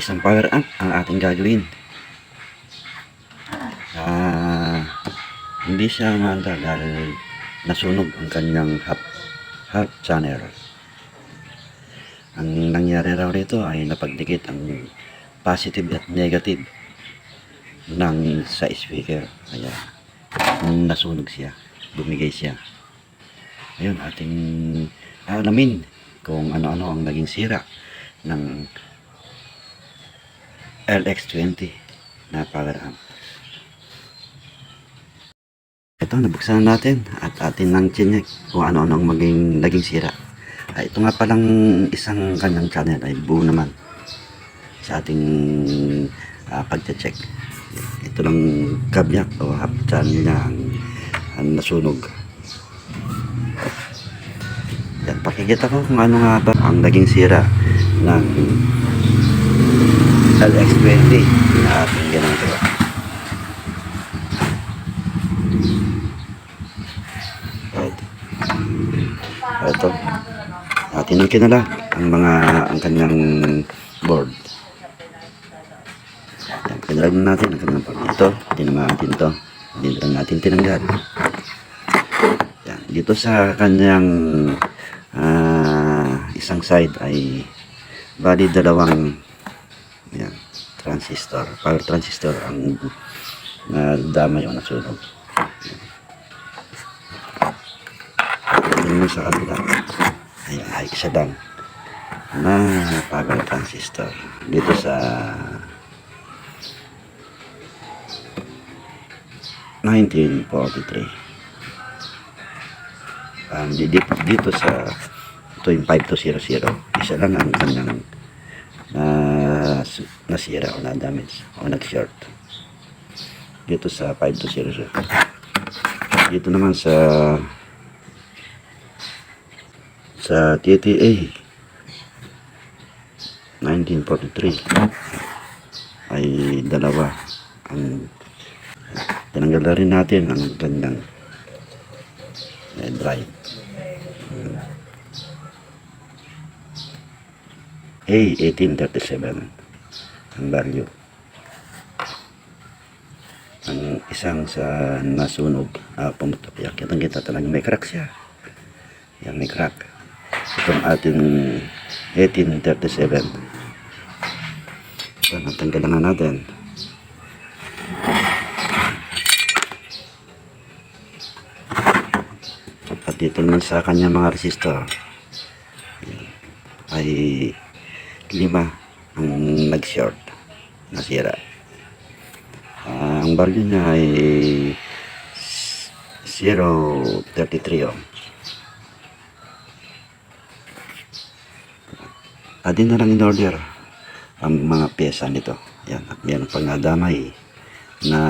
isang power amp ang ating gagawin. Ah, hindi siya maanda dahil nasunog ang kanyang half, half channel. Ang nangyari raw rito ay napagdikit ang positive at negative ng sa speaker. Kaya nasunog siya, bumigay siya. Ayun, ating alamin kung ano-ano ang naging sira ng LX20 na power amp. Ito, nabuksan na natin at atin nang chinek kung ano-ano ang maging, naging sira. Ah, ito nga palang isang kanyang channel ay buo naman sa ating ah, pagche-check. Ito lang kabyak o half channel niya ang, ang nasunog. Yan, pakikita ko kung ano nga ba ang naging sira ng LX20 na ating ginagawa. Ito. Ito. Atin ang kinala ang mga ang kanyang board. Kinala na natin ang kanyang board. Ito, tinama natin to. Hindi lang natin tinanggal. Yan, dito sa kanyang ah, isang side ay bali dalawang transistor, power transistor ang na damay o nasunog. Yun sa kabila. Ayan, ay isa lang na power transistor. Dito sa 1943. Um, di- dito, dito sa ito yung 5200 isa lang ang kanyang na nasira o na damage o nag short dito sa 5200 dito naman sa sa TTA 1943 ay dalawa ang tinanggal na rin natin ang kanyang eh, drive. A1837 ang value ang isang sa nasunog ah, pumutok yan kitang kita talaga may crack siya. Yan may crack. Itong ating 1837 so natanggalan na natin. At dito naman sa kanya mga resistor yan, ay lima ang nag-short nasira Ah, ang value niya ay 0.33 ohm Adi na lang in order ang mga pyesa nito. Yan, at meron pang nadamay na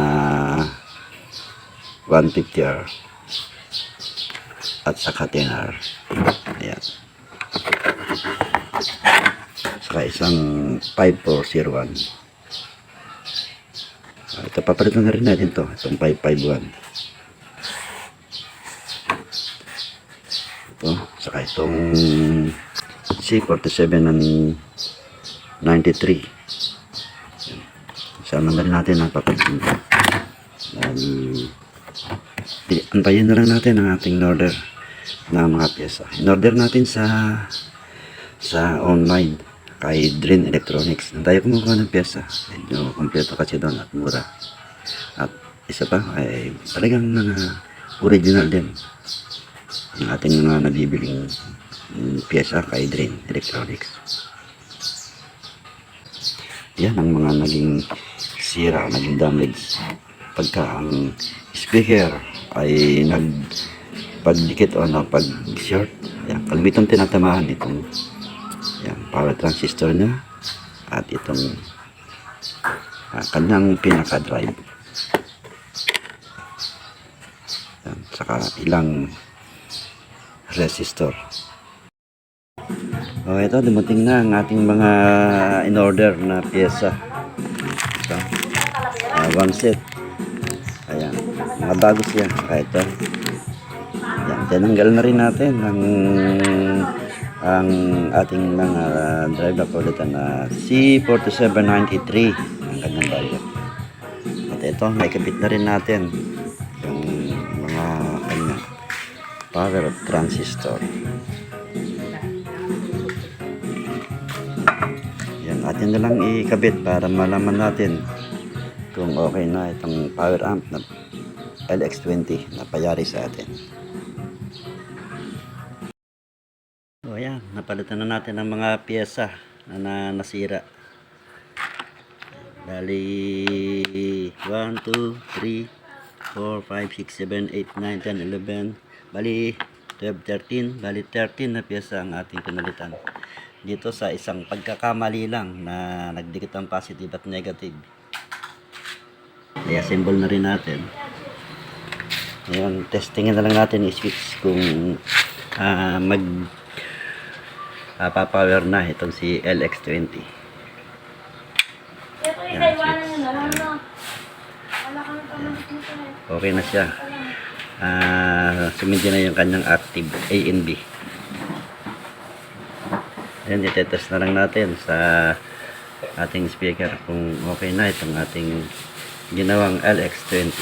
150 R at saka 10 R. Ayan. Saka isang 5401. Ito, papalitan na rin natin to. Itong 551. Ito, saka itong C47 ng 93. Yan. Sama na rin natin ang papalitan ito. Di- antayin na lang natin ang ating order ng mga pyesa. In-order natin sa sa online kay Drin Electronics. Nang tayo kumukuha ng pyesa. Medyo kompleto kasi doon at mura. At isa pa ay talagang mga original din. Ang ating mga nabibiling mm, pyesa kay Drin Electronics. Yan ang mga naging sira, naging damage. Pagka ang speaker ay nag pagdikit o na pag short yan, kalmitong tinatamaan itong power transistor niya at itong ah, kanyang pinaka drive yan, saka ilang resistor. Oh ito dumating na ang ating mga in order na pyesa. Ito ah, one set. Ayan mga bago siya. Kaya ito. Yan tinanggal na rin natin ang ang ating mga drive na palitan na C4793 ang kanyang bayad. At ito, naikabit na rin natin yung mga kanya power transistor. Yan, atin na lang ikabit para malaman natin kung okay na itong power amp na LX20 na payari sa atin. Napalitan na natin ang mga pyesa na, na nasira. Bali 1, 2, 3, 4, 5, 6, 7, 8, 9, 10, 11. Bali 12, 13. Bali 13 na pyesa ang ating pinalitan. Dito sa isang pagkakamali lang na nagdikit ang positive at negative. I-assemble na rin natin. Ngayon, testingin na lang natin i-switch kung ah, mag uh, papower na itong si LX20. Ito yung Yan, switch. Yan. eh. Okay na siya. Ah, sumindi na yung kanyang active A and B. Ayan, itetest na lang natin sa ating speaker kung okay na itong ating ginawang LX20.